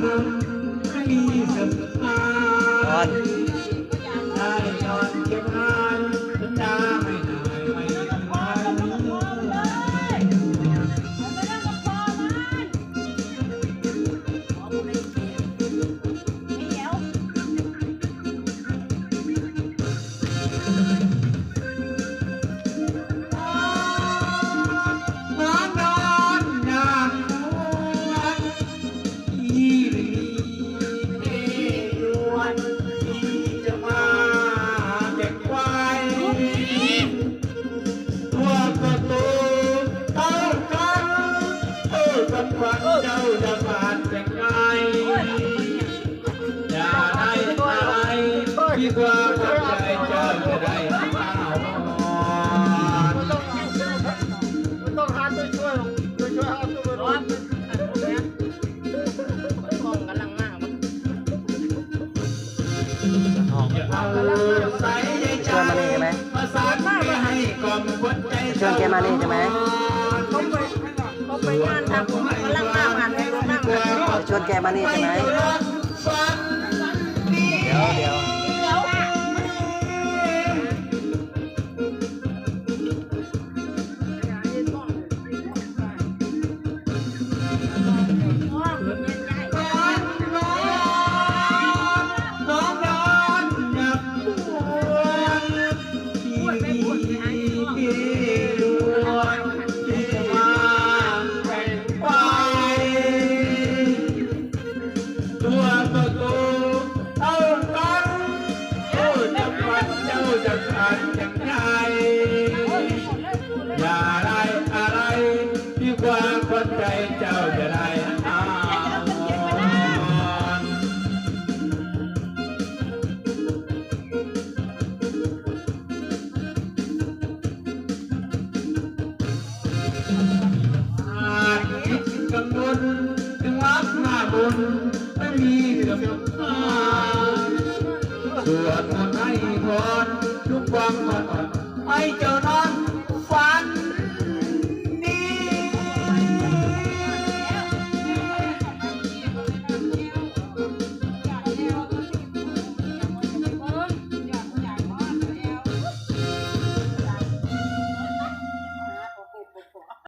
One. ฝันควันเจ้าจะผ่านยังไงอย่าได้อะไรที่ความเข้าใจเจ้าจะได้ไม่าอ่อนมันต้องหาตัวช่วยตัวช่วยเอาตัวรอดเอาใส่ในใจเชิญมานี่ใช่ไหมประสานไม่ให้กล่อมหัวใจเชิญแกมานี่ใช่ไหม เขาไปเขาไปงานทำ แกมานี่ใช่ไหมเดี๋ยวเดี๋ยวเดียวน้องนอ ความคนใจเจ้าจะได้อาวอาจคิดกังวลถึงวัดหน้าบุญไม่มีเรื่องสวดมนต์ให้พรทุกความอ่อนให้เจ้าน